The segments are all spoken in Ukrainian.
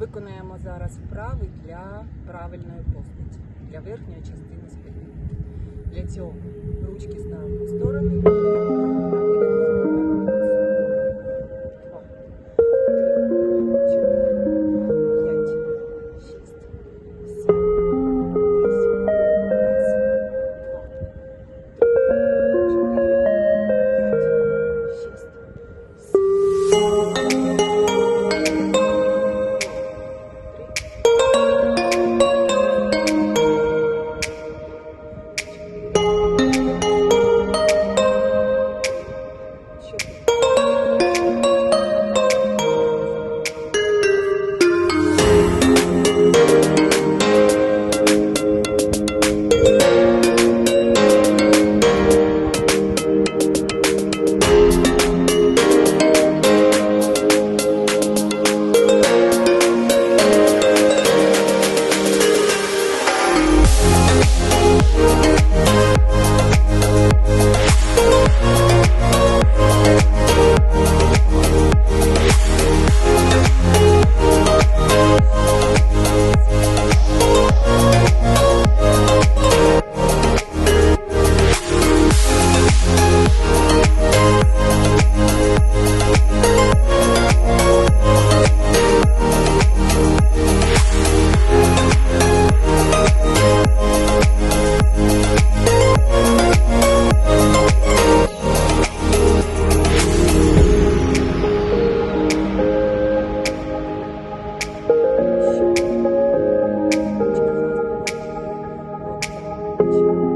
Виконаємо зараз вправи для правильної постаті, для верхньої частини спини. Для цього ручки ставимо в сторони, 情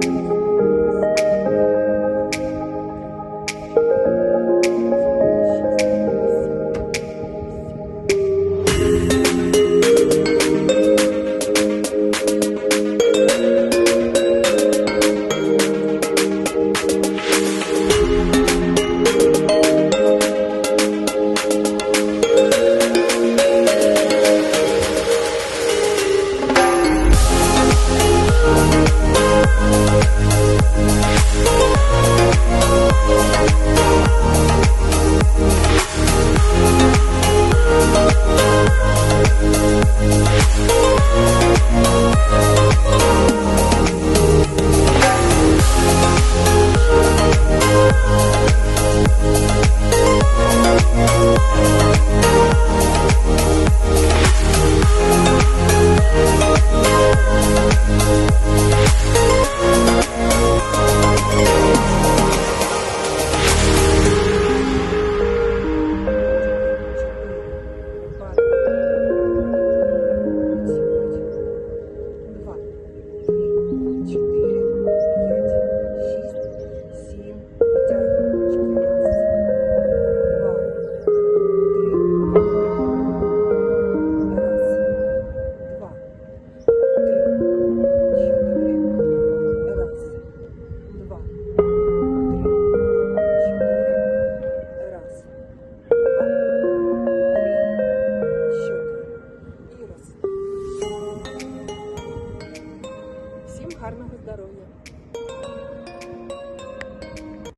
гарного здоров'я.